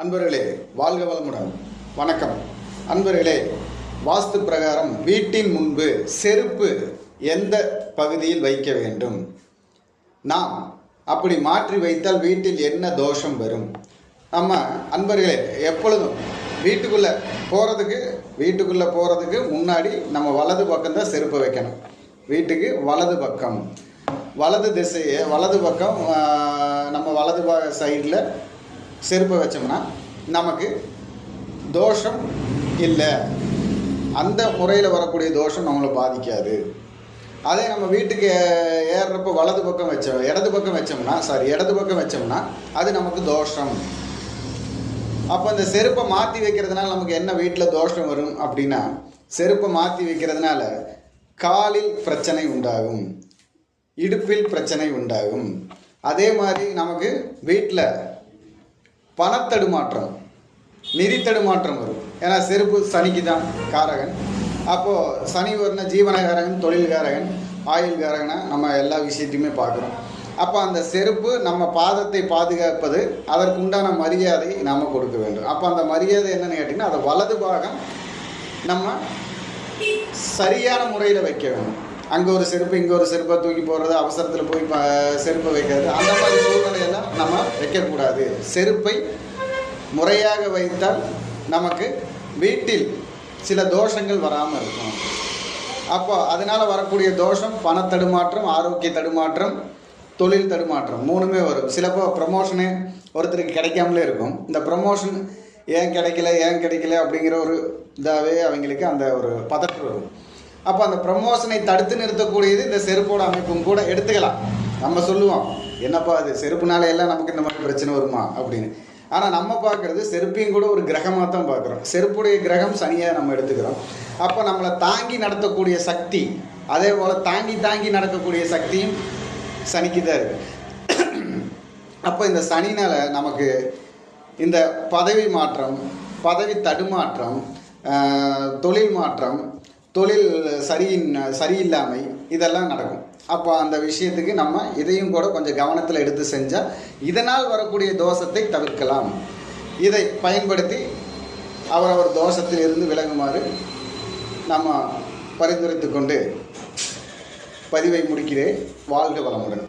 அன்பர்களே வாழ்க வளமுடன். வணக்கம். அன்பர்களே வாஸ்து பிரகாரம் வீட்டின் முன்பு செருப்பு எந்த பகுதியில் வைக்க வேண்டும்? நாம் அப்படி மாற்றி வைத்தால் வீட்டில் என்ன தோஷம் வரும்? நம்ம அன்பர்களே எப்பொழுதும் வீட்டுக்குள்ளே போகிறதுக்கு வீட்டுக்குள்ளே போகிறதுக்கு முன்னாடி நம்ம வலது பக்கம் தான் செருப்பு வைக்கணும். வீட்டுக்கு வலது பக்கம். வலது திசையை வலது பக்கம் நம்ம வலது சைடில் செருப்பை வச்சோம்னா நமக்கு தோஷம் இல்லை. அந்த முறையில் வரக்கூடிய தோஷம் நம்மளை பாதிக்காது. அதே நம்ம வீட்டுக்கு ஏறுறப்போ வலது பக்கம் வச்சோம் இடது பக்கம் வச்சோம்னா சாரி இடது பக்கம் வச்சோம்னா அது நமக்கு தோஷம். அப்போ இந்த செருப்பை மாற்றி வைக்கிறதுனால நமக்கு என்ன வீட்டில் தோஷம் வரும் அப்படின்னா செருப்பை மாற்றி வைக்கிறதுனால காலில் பிரச்சனை உண்டாகும். இடுப்பில் பிரச்சனை உண்டாகும். அதே மாதிரி நமக்கு வீட்டில் பணத்தடுமாற்றம் நிதி தடுமாற்றம் வரும். ஏன்னா செருப்பு சனிக்கு தான் காரகன். அப்போது சனி வரன ஜீவனகாரகன் தொழில்காரகன் ஆயுள்காரகனை நம்ம எல்லா விஷயத்தையுமே பார்க்குறோம். அப்போ அந்த செருப்பு நம்ம பாதத்தை பாதுகாப்பது அதற்குண்டான மரியாதை நாம் கொடுக்க வேண்டும். அப்போ அந்த மரியாதை என்னென்னு கேட்டிங்கன்னா அதை வலது பாகம் நம்ம சரியான முறையில் வைக்க வேண்டும். அங்கே ஒரு செருப்பு இங்கே ஒரு செருப்பை தூக்கி போடுறது அவசரத்தில் போய் செருப்பு செருப்பை வைக்கிறது அந்த மாதிரி சூழ்நிலை நம்ம வைக்கக்கூடாது. செருப்பை முறையாக வைத்தால் நமக்கு வீட்டில் சில தோஷங்கள் வராமல் இருக்கும். அப்போ அதனால் வரக்கூடிய தோஷம் பண தடுமாற்றம் ஆரோக்கிய தடுமாற்றம் தொழில் தடுமாற்றம் மூணுமே வரும். சிலப்போ ப்ரமோஷனு ஒருத்தருக்கு கிடைக்காமலே இருக்கும். இந்த ப்ரமோஷன் ஏன் கிடைக்கல ஏன் கிடைக்கல அப்படிங்கிற ஒரு இதாகவே அவங்களுக்கு அந்த ஒரு பதற்றம் வரும். அப்போ அந்த ப்ரமோஷனை தடுத்து நிறுத்தக்கூடியது இந்த செருப்போட அமைப்பும் கூட எடுத்துக்கலாம். நம்ம சொல்லுவோம். என்னப்பா அது செருப்புனால எல்லாம் நமக்கு இந்த மாதிரி பிரச்சனை வருமா? அப்படின்னு. ஆனால் நம்ம பார்க்குறது செருப்பையும் கூட ஒரு கிரகமாக தான் பார்க்குறோம். செருப்புடைய கிரகம் சனியாக நம்ம எடுத்துக்கிறோம். அப்போ நம்மளை தாங்கி நடத்தக்கூடிய சக்தி அதே போல் தாங்கி தாங்கி நடக்கக்கூடிய சக்தியும் சனிக்கு தான் இருக்குது அப்போ இந்த சனினால் நமக்கு இந்த பதவி மாற்றம் பதவி தடுமாற்றம் தொழில் மாற்றம் தொழில் சரியின் சரியில்லாமை இதெல்லாம் நடக்கும். அப்போ அந்த விஷயத்துக்கு நம்ம இதையும் கூட கொஞ்சம் கவனத்தில் எடுத்து செஞ்சால் இதனால் வரக்கூடிய தோஷத்தை தவிர்க்கலாம். இதை பயன்படுத்தி அவரவர் தோஷத்தில் இருந்து விலகுமாறு நம்ம பரிந்துரைத்து கொண்டு பதிவை முடிக்கிறேன். வாழ்க வளமுடன்.